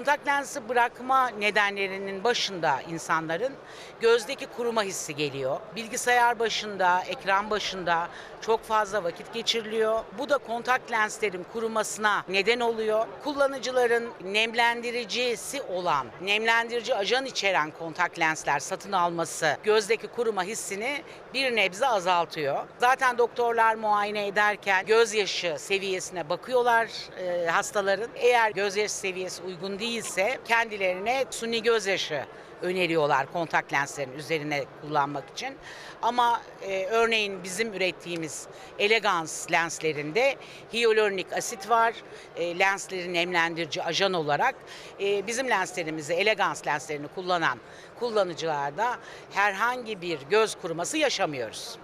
Kontak lensi bırakma nedenlerinin başında insanların gözdeki kuruma hissi geliyor. Bilgisayar başında, ekran başında çok fazla vakit geçiriliyor. Bu da kontak lenslerin kurumasına neden oluyor. Kullanıcıların nemlendiricisi olan, nemlendirici ajan içeren kontak lensler satın alması gözdeki kuruma hissini bir nebze azaltıyor. Zaten doktorlar muayene ederken gözyaşı seviyesine bakıyorlar e, hastaların. Eğer gözyaşı seviyesi uygun değilse kendilerine suni gözyaşı öneriyorlar kontak lenslerin üzerine kullanmak için. Ama e, örneğin bizim ürettiğimiz elegans lenslerinde hyaluronik asit var. E, lensleri nemlendirici ajan olarak e, bizim lenslerimizi, elegans lenslerini kullanan kullanıcılarda herhangi bir göz kuruması yaşamıyoruz.